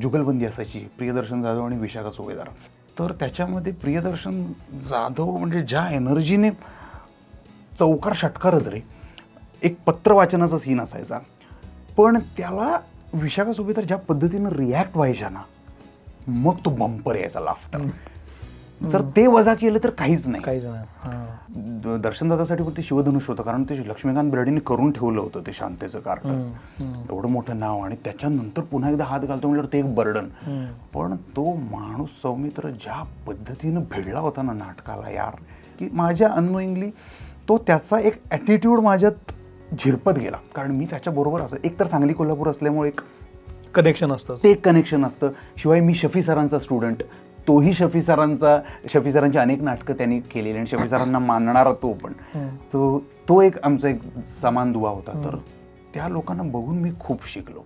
जुगलबंदी असायची प्रियदर्शन जाधव आणि विशाखा सुभेदार. तर त्याच्यामध्ये प्रियदर्शन जाधव म्हणजे ज्या एनर्जीने चौकार षटकारच रे एक पत्र वाचनाचा सीन असायचा. पण त्याला विशाखा सुभेदार ज्या पद्धतीनं रिॲक्ट व्हायच्या ना मग तो बंपर यायचा लाफ्टर जर ते वजा केलं तर काहीच नाही. काहीच नाही. हां. द- दर्शनदादासाठी पण ते शिवधनुष होतं कारण ते लक्ष्मीकांत बेर्डेंनी करून ठेवलं होतं ते शांतेचं कार्ट एवढं मोठं नाव आणि त्याच्यानंतर पुन्हा एकदा हात घालतो म्हटल्यावर ते एक बर्डन. पण तो माणूस सौमित्र ज्या पद्धतीनं भिडला होता ना नाटकाला यार की माझ्या अनोईंगली तो त्याचा एक ॲटिट्यूड माझ्यात झिरपत गेला. कारण मी त्याच्याबरोबर असं एक तर सांगली कोल्हापूर असल्यामुळे एक कनेक्शन असतं. ते एक कनेक्शन असतं. शिवाय मी शफी सरांचा स्टुडंट तोही शफी सरांचा शफी सरांची अनेक नाटकं त्यांनी केलेली आणि शफी सरांना मानणारा तो पण. तो तो एक आमचा एक समान दुवा होता. तर त्या लोकांना बघून मी खूप शिकलो.